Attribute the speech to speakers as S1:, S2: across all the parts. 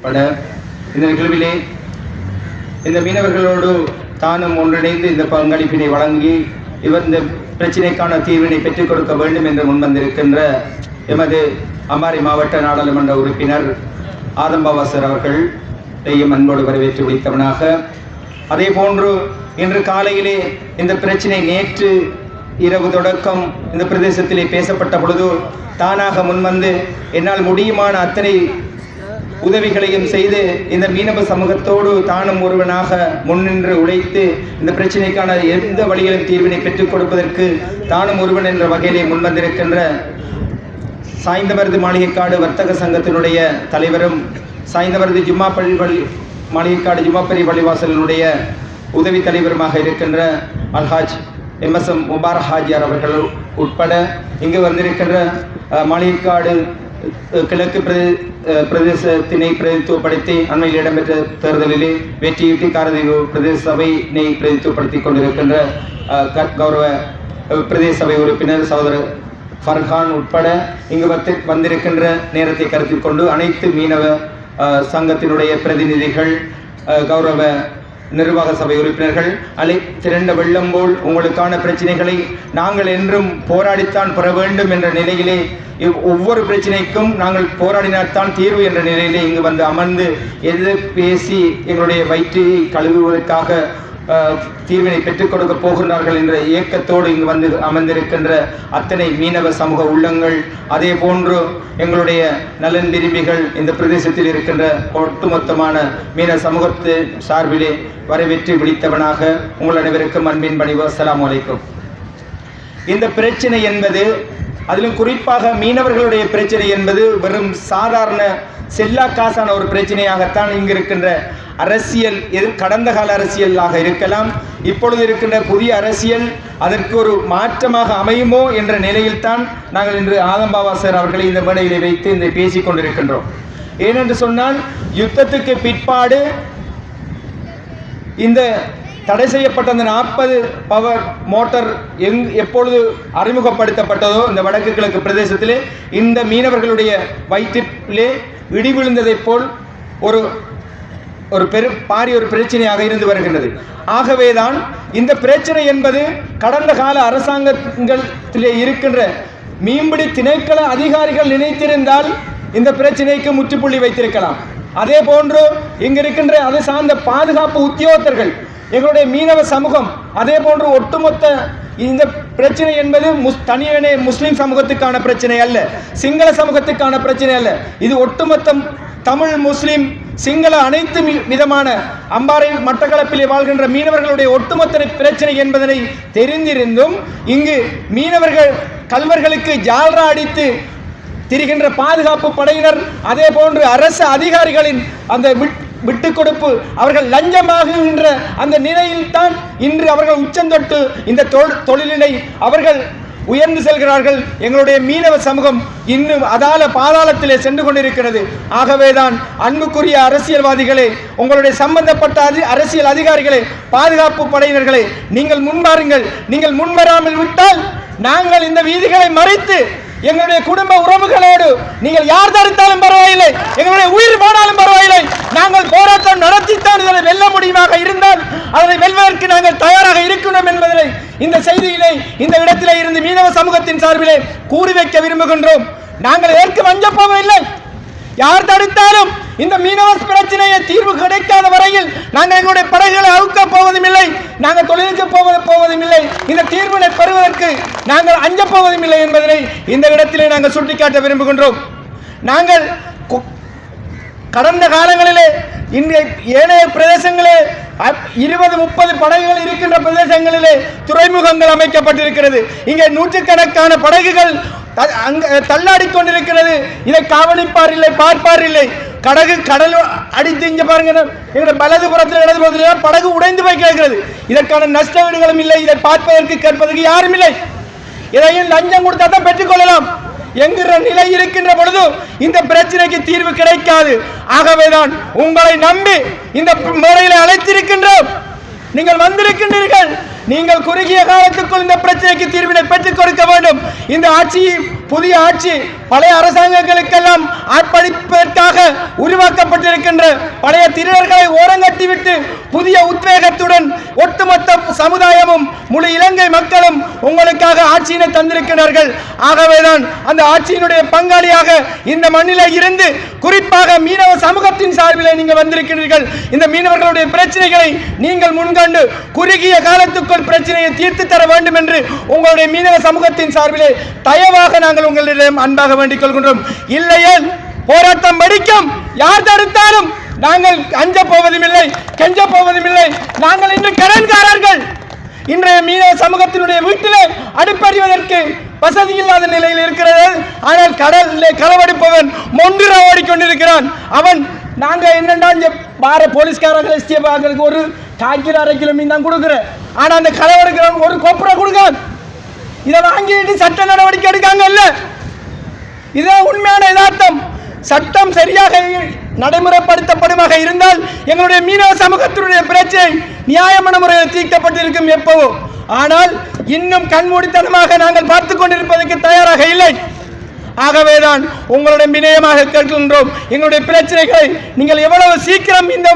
S1: பட இந்த நிகழ்விலே இந்த மீனவர்களோடு தானும் ஒன்றிணைந்து இந்த பங்களிப்பினை வழங்கி இவர் இந்த பிரச்சினைக்கான தீர்வினை பெற்றுக் கொடுக்க வேண்டும் என்று முன்வந்திருக்கின்ற எமது அம்பாறை மாவட்ட நாடாளுமன்ற உறுப்பினர் ஆதம்பாவாசர் அவர்கள் அன்போடு வரவேற்று விழித்தவனாக அதே போன்று இன்று காலையிலே இந்த பிரச்சினை நேற்று இரவு தொடக்கம் இந்த பிரதேசத்திலே பேசப்பட்ட பொழுது தானாக முன்வந்து என்னால் முடியுமான அத்தனை உதவிகளையும் செய்து இந்த மீனவ சமூகத்தோடு தானும் ஒருவனாக முன்னின்று உழைத்து இந்த பிரச்சனைக்கான எந்த வழியிலும் தீர்வினை பெற்றுக் கொடுப்பதற்கு தானும் ஒருவன் என்ற வகையிலே முன்வந்திருக்கின்ற சாய்ந்தவரது மாளிகைக்காடு வர்த்தக சங்கத்தினுடைய தலைவரும் சாய்ந்தவரது ஜும்மா பள்ளி வழி மாளிகைக்காடு ஜும்மாப்பள்ளி பள்ளிவாசலினுடைய உதவி தலைவருமாக இருக்கின்ற அல்ஹாஜ் எம்எஸ்எம் முபாரக் ஹாஜியார் அவர்கள் உட்பட இங்கு வந்திருக்கின்ற மாளிகைக்காடு கிழக்கு பிரதே பிரதேசத்தினை பிரதித்துவப்படுத்தி அண்மையில் இடம்பெற்ற தேர்தலிலே வெற்றியீட்டி காரதீவு பிரதேச சபையினை பிரதித்துவப்படுத்தி கொண்டிருக்கின்ற கௌரவ பிரதேச சபை உறுப்பினர் சகோதரர் ஃபர்ஹான் உட்பட இங்கு வந்து வந்திருக்கின்ற நேரத்தை கருத்தில் கொண்டு அனைத்து மீனவ சங்கத்தினுடைய பிரதிநிதிகள் கௌரவ நிர்வாக சபை உறுப்பினர்கள் அலை திரண்ட வெள்ளம் போல் உங்களுக்கான பிரச்சனைகளை நாங்கள் என்றும் போராடித்தான் பெற வேண்டும் என்ற நிலையிலே ஒவ்வொரு பிரச்சனைக்கும் நாங்கள் போராடினால்தான் தீர்வு என்ற நிலையிலே இங்கு வந்து அமர்ந்து எது பேசி எங்களுடைய வயிற்றை கழுவுவதற்காக தீர்வினை பெற்றுக் கொடுக்க போகிறார்கள் என்ற இயக்கத்தோடு இங்கு வந்து அமர்ந்திருக்கின்ற அத்தனை மீனவ சமூக உள்ளங்கள் அதே போன்று எங்களுடைய நலன் விரும்பிகள் இந்த பிரதேசத்தில் இருக்கின்ற ஒட்டுமொத்தமான மீன சமூகத்து சார்பிலே வரவேற்று விழித்தவனாக உங்கள் அனைவருக்கும் அன்பின் பணிவு. அஸ்லாம் வலைக்கும் இந்த பிரச்சனை என்பது அதிலும் குறிப்பாக மீனவர்களுடைய பிரச்சனை என்பது வெறும் சாதாரண செல்லா காசான ஒரு பிரச்சனையாகத்தான் இங்கு இருக்கின்ற அரசியல் எது கடந்த கால அரசியலாக இருக்கலாம் இப்பொழுது இருக்கின்ற புதிய அரசியல் அதற்கு ஒரு மாற்றமாக அமையுமோ என்ற நிலையில்தான் நாங்கள் இன்று ஆதம்பாவாசர் அவர்களை இந்த மேடையிலே வைத்து இந்த பேசிக் கொண்டிருக்கின்றோம். ஏனென்று சொன்னால் யுத்தத்துக்கு பிற்பாடு இந்த தடை செய்யப்பட்ட அந்த நாற்பது பவர் மோட்டார் எங் எப்பொழுது அறிமுகப்படுத்தப்பட்டதோ இந்த வடக்கு கிழக்கு பிரதேசத்திலே இந்த மீனவர்களுடைய வயிற்றிலே இடி விழுந்ததைப் போல் ஒரு ஒரு பெரு பாரிய ஒரு பிரச்சனையாக இருந்து வருகின்றது. ஆகவேதான் இந்த பிரச்சனை என்பது கடந்த கால அரசாங்கத்திலே இருக்கின்ற மீன்பிடி திணைக்கள அதிகாரிகள் நினைத்திருந்தால் இந்த பிரச்சனைக்கு முற்றுப்புள்ளி வைத்திருக்கலாம். அதே போன்று இங்கு இருக்கின்ற அது சார்ந்த பாதுகாப்பு உத்தியோகத்தர்கள் எங்களுடைய மீனவ சமூகம் அதே போன்று ஒட்டுமொத்த இந்த பிரச்சனை என்பது முஸ் தனியனே முஸ்லிம் சமூகத்துக்கான பிரச்சனை அல்ல சிங்கள சமூகத்துக்கான பிரச்சனை அல்ல. இது ஒட்டுமொத்தம் தமிழ் முஸ்லிம் சிங்கள அனைத்து மி- விதமான அம்பாறை மட்டக்களப்பிலே வாழ்கின்ற மீனவர்களுடைய ஒட்டுமொத்த பிரச்சனை என்பதனை தெரிந்திருந்தும் இங்கு மீனவர்கள் கல்வர்களுக்கு ஜால்ரா அடித்து திரிகின்ற பாதுகாப்பு படையினர் அதே போன்று அரசு அதிகாரிகளின் அந்த விட்- கொடுப்பு அவர்கள் லஞ்சமாகுகின்ற அந்த நிலையில்தான் இன்று அவர்கள் உச்சந்தொட்டு இந்த தொழிலினை அவர்கள் உயர்ந்து செல்கிறார்கள். எங்களுடைய மீனவ சமூகம் இன்னும் அதால பாதாளத்திலே சென்று கொண்டிருக்கிறது. ஆகவேதான் அன்புக்குரிய அரசியல்வாதிகளே உங்களுடைய சம்பந்தப்பட்ட அரசியல் அதிகாரிகளே பாதுகாப்பு படையினர்களே நீங்கள் முன்வாருங்கள். நீங்கள் முன்வராமல் விட்டால் நாங்கள் இந்த வீதிகளை மறைத்து எங்களுடைய குடும்ப உறவுகளோடு நீங்கள் யார் தடுத்தாலும் பரவாயில்லை. எங்களுடைய உயிர் போனாலும் பரவாயில்லை. நாங்கள் போராட்டம் நடத்தித்தான் இதனை வெல்ல முடியுமாக இருந்தால் அதனை வெல்வதற்கு நாங்கள் தயாராக இருக்கணும் என்பதில் இந்த இடத்திலே இருந்து மீனவ சமூகத்தின் சார்பிலே கூறி வைக்க விரும்புகின்றோம். நாங்கள் ஏற்க வஞ்சப் போவதில்லை யார் தடுத்தாலும் இந்த மீனவர் பிரச்சனையை தீர்வு கிடைக்காத வரையில் நாங்கள் எங்களுடைய படகுகளை அவுக்க போவதும் இல்லை. நாங்கள் தொழிலுக்கு போவது போவதும் இல்லை. இந்த தீர்வினை பெறுவதற்கு நாங்கள் அஞ்ச போவதும் இல்லை என்பதனை இந்த இடத்திலே நாங்கள் சுட்டிக்காட்ட விரும்புகின்றோம். நாங்கள் கடந்த காலங்களிலே இன்றைய ஏனைய பிரதேசங்களே அப்- இருபது முப்பது படகுகள் இருக்கின்ற பிரதேசங்களிலே துறைமுகங்கள் அமைக்கப்பட்டிருக்கிறது. இங்கே நூற்றுக்கணக்கான படகுகள் த- தள்ளாடி கொண்டிருக்கிறது. இதை கவனிப்பார் இல்லை பார்ப்பார் இல்லை கடகு கடல் அடித்து இங்க பாருங்க எங்களுடைய வலது புறத்தில் இடது புறத்தில் படகு உடைந்து போய் கிடக்கிறது. இதற்கான நஷ்ட வீடுகளும் இல்லை. இதை பார்ப்பதற்கு கேட்பதற்கு யாரும் இல்லை. இதையும் லஞ்சம் கொடுத்தா தான் பெற்றுக்கொள்ளலாம் என்கிற நிலை இருக்கின்ற பொழுது இந்த பிரச்சனைக்கு தீர்வு கிடைக்காது. ஆகவேதான் உங்களை நம்பி இந்த மேடையில அழைத்திருக்கின்றோம். நீங்கள் வந்திருக்கின்றீர்கள். நீங்கள் குறுகிய காலத்துக்குள் இந்த பிரச்சனைக்கு தீர்வினை பெற்றுக் கொடுக்க வேண்டும். இந்த ஆட்சி புதிய ஆட்சி பழைய அரசாங்கங்களுக்கெல்லாம் ஆர்ப்பணிப்பதற்காக உருவாக்கப்பட்டிருக்கின்ற பழைய திருடர்களை ஓரங்கட்டிவிட்டு புதிய உத்வேகத்துடன் ஒட்டுமொத்த சமுதாயமும் முழு இலங்கை மக்களும் உங்களுக்காக ஆட்சியினை தந்திருக்கிறார்கள். ஆகவேதான் அந்த ஆட்சியினுடைய பங்காளியாக இந்த மண்ணில இருந்து குறிப்பாக மீனவ சமூகத்தின் சார்பில் நீங்கள் வந்திருக்கிறீர்கள். இந்த மீனவர்களுடைய பிரச்சனைகளை நீங்கள் முன்கண்டு குறுகிய காலத்துக்குள் பிரச்சனையை தீர்த்து தர வேண்டும் என்று உங்களுடைய மீனவ சமூகத்தின் சார்பிலே தயவாக நாங்கள் உங்களிடம் அன்பாக வேண்டிக் கொள்கின்றோம். இல்லையேல் போராட்டம் வெடிக்கும். யார் தடுத்தாலும் நாங்கள் அஞ்ச போவதும் இல்லை கெஞ்ச போவதும் இல்லை. நாங்கள் இன்று கடன்காரர்கள். இன்றைய மீனவ சமூகத்தினுடைய வீட்டிலே அடுப்பறிவதற்கு வசதி இல்லாத நிலையில் இருக்கிறது ஆனால் கடல் களவெடுப்பவன் மொன்றுரா ஓடிக்கொண்டிருக்கிறான். அவன் நாங்கள் என்னென்னா இந்த பார போலீஸ்காரர்கள் எஸ்டிஎஃப் ஒரு கால் அரை கிலோ மீன் தான் கொடுக்குறேன். ஆனால் அந்த களவெடுக்கிறவன் ஒரு கொப்பரை கொடுங்க. இதை வாங்கிட்டு சட்ட நடவடிக்கை எடுக்காங்க இல்லை இதுதான் உண்மையான யதார்த்தம். சட்டம் சரியாக நடைமுறைப்படுத்தப்படுமாக இருந்தால் எங்களுடைய மீனவ சமூகத்தினுடைய பிரச்சனை நியாயமான முறையில் தீர்க்கப்பட்டிருக்கும் எப்பவோ ஆனால் இன்னும் கண்மூடித்தனமாக நாங்கள் பார்த்து கொண்டிருப்பதற்கு தயாராக இல்லை. ஆகவேதான் உங்களுடைய வினயமாக கேட்கின்றோம். எங்களுடைய பிரச்சனைகளை நீங்கள் எவ்வளவு சீக்கிரம் இந்த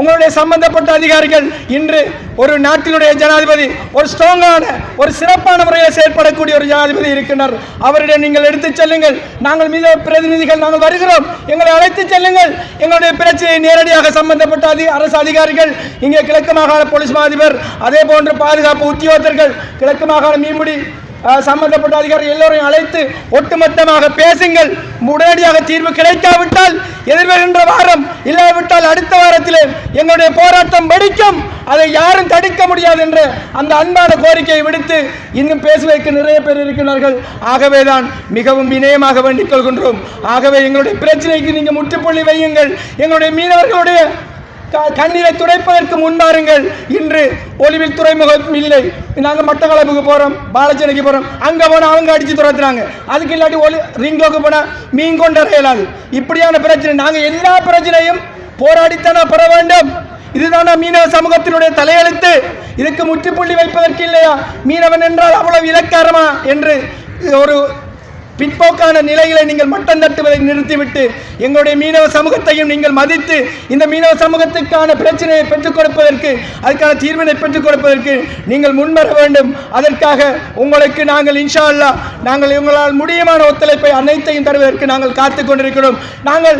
S1: உங்களுடைய சம்பந்தப்பட்ட அதிகாரிகள் இன்று ஒரு நாட்டினுடைய ஜனாதிபதி ஒரு ஸ்ட்ராங்கான ஒரு சிறப்பான முறையில் செயற்படக்கூடிய ஒரு ஜனாதிபதி இருக்கின்றார். அவரிடம் நீங்கள் எடுத்துச் செல்லுங்கள். நாங்கள் மீத பிரதிநிதிகள் நாங்கள் வருகிறோம். எங்களை அழைத்துச் செல்லுங்கள். எங்களுடைய பிரச்சனையை நேரடியாக சம்பந்தப்பட்ட அதி அரசு அதிகாரிகள் இங்கே கிழக்கு மாகாண போலீஸ் மாதிபர் அதே போன்று பாதுகாப்பு உத்தியோகத்தர்கள் கிழக்கு மாகாண மீன்பிடி சம்பந்தப்பட்ட அதிகாரி எல்லோரையும் அழைத்து ஒட்டுமொத்தமாக பேசுங்கள். உடனடியாக தீர்வு கிடைக்காவிட்டால் எதிர்வருகின்ற வாரம் இல்லாவிட்டால் அடுத்த வாரத்திலே எங்களுடைய போராட்டம் வெடிக்கும். அதை யாரும் தடுக்க முடியாது என்ற அந்த அன்பான கோரிக்கையை விடுத்து இன்னும் பேசுவதற்கு நிறைய பேர் இருக்கிறார்கள். ஆகவேதான் மிகவும் வினயமாக வேண்டிக் கொள்கின்றோம். ஆகவே எங்களுடைய பிரச்சனைக்கு நீங்கள் முற்றுப்புள்ளி வையுங்கள். எங்களுடைய மீனவர்களுடைய கண்ணீரை துடைப்பதற்கு முன்பாருங்கள் இன்று ஒளிவில் துறைமுகம் இல்லை. நாங்கள் மட்டக்களப்புக்கு போகிறோம் பாலச்சனைக்கு போகிறோம் அங்கே போனால் அவங்க அடித்து துரத்துறாங்க. அதுக்கு இல்லாட்டி ஒளி ரிங்கோக்கு போனால் மீன் கொண்டு அறையலாது இப்படியான பிரச்சனை நாங்கள் எல்லா பிரச்சனையும் போராடித்தானே பெற வேண்டும். இதுதானா மீனவ சமூகத்தினுடைய தலையெழுத்து. இதுக்கு முற்றுப்புள்ளி வைப்பதற்கு இல்லையா? மீனவன் என்றால் அவ்வளவு இலக்காரமா? என்று ஒரு பிற்போக்கான நிலைகளை நீங்கள் மட்டம் தட்டுவதை நிறுத்திவிட்டு எங்களுடைய மீனவ சமூகத்தையும் நீங்கள் மதித்து இந்த மீனவ சமூகத்துக்கான பிரச்சனையை பெற்றுக் கொடுப்பதற்கு அதுக்கான தீர்வினை பெற்றுக் கொடுப்பதற்கு நீங்கள் முன்வர வேண்டும். அதற்காக உங்களுக்கு நாங்கள் இன்ஷா அல்லாஹ் நாங்கள் உங்களால் முடியுமான ஒத்துழைப்பை அனைத்தையும் தருவதற்கு நாங்கள் காத்து கொண்டிருக்கிறோம். நாங்கள்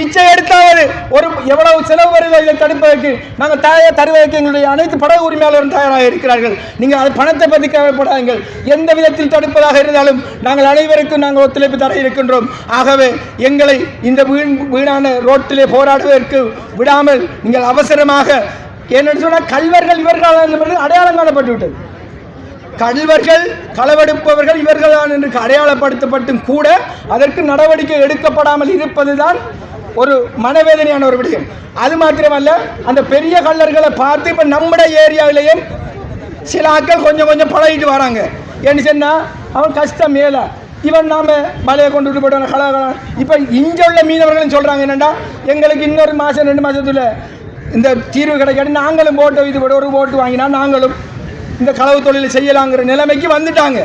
S1: பிச்சை எடுத்தாவது ஒரு எவ்வளவு செலவு வருதோ இதை தடுப்பதற்கு நாங்கள் தயார் தருவதற்கு எங்களுடைய அனைத்து படகு உரிமையாளரும் தயாராக இருக்கிறார்கள் நீங்கள் அது பணத்தை பற்றி கவலைப்படாதீர்கள். எந்த விதத்தில் தடுப்பதாக இருந்தாலும் நாங்கள் அனைவருக்கும் நாங்கள் ஒத்துழைப்பு தர இருக்கின்றோம். ஆகவே எங்களை இந்த வீண் வீணான ரோட்டிலே போராடுவதற்கு விடாமல் நீங்கள் அவசரமாக என்னென்னு சொன்னால் கல்வர்கள் இவர்கள் அடையாளம் காணப்பட்டு விட்டது கல்வர்கள் களவெடுப்பவர்கள் இவர்கள்தான் என்று அடையாளப்படுத்தப்பட்டும் கூட அதற்கு நடவடிக்கை எடுக்கப்படாமல் இருப்பதுதான் ஒரு மனவேதனையான ஒரு விடயம். அது மாத்திரமல்ல அந்த பெரிய கல்லர்களை பார்த்து இப்போ நம்முடைய ஏரியாவிலேயும் சில ஆட்கள் கொஞ்சம் கொஞ்சம் பழகிட்டு வராங்க. என்ன சொன்னால் அவன் கஷ்டம் மேலே. இவன் நாம் மலையை கொண்டு போய்ட்டு கலகலம் இப்போ இங்கே உள்ள மீனவர்கள்னு சொல்கிறாங்க என்னென்னா எங்களுக்கு இன்னொரு மாதம் ரெண்டு மாதத்துல இந்த தீர்வு கிடைக்காது நாங்களும் போட்டு இது போட்டு ஒரு ஓட்டு வாங்கினா நாங்களும் இந்த களவு தொழில் செய்யலாங்கிற நிலைமைக்கு வந்துட்டாங்க.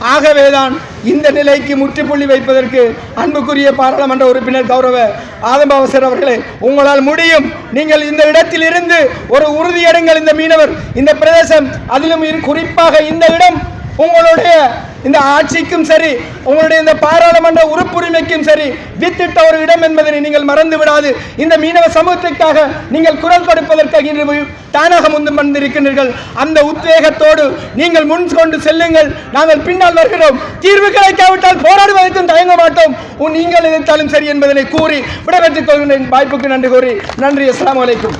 S1: ஆகவேதான் இந்த நிலைக்கு முற்றுப்புள்ளி வைப்பதற்கு அன்புக்குரிய பாராளுமன்ற உறுப்பினர் கௌரவ ஆதம்பாவசர் அவர்களே உங்களால் முடியும். நீங்கள் இந்த இடத்தில் இருந்து ஒரு உறுதியடைங்கள் இந்த மீனவர். இந்த பிரதேசம் அதிலும் குறிப்பாக இந்த இடம் உங்களுடைய இந்த ஆட்சிக்கும் சரி உங்களுடைய இந்த பாராளுமன்ற உறுப்புரிமைக்கும் சரி வித்திட்ட ஒரு இடம் என்பதனை நீங்கள் மறந்து விடாது இந்த மீனவ சமூகத்திற்காக நீங்கள் குரல் கொடுப்பதற்காக இன்று தானாக முந்து வந்திருக்கின்றீர்கள் அந்த உத்வேகத்தோடு நீங்கள் முன் கொண்டு செல்லுங்கள். நாங்கள் பின்னால் வருகிறோம். தீர்வு கிடைக்காவிட்டால் போராடுவதற்கும் தயங்க மாட்டோம். உன் நீங்கள் எதிர்த்தாலும் சரி என்பதனை கூறி விடைபெற்றுக் கொள்கின்ற வாய்ப்புக்கு நன்றி கூறி. நன்றி. அஸ்லாம் வலைக்கும்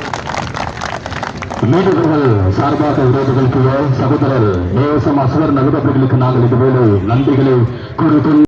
S2: மீனவர்கள் சார்பாக விரோதிகளுக்கு சகோதரர் நேசம் அசுவர் நகுதப்பர்களுக்கு நாங்கள் இதுவேளை நன்றிகளை கூறிக்கொண்டு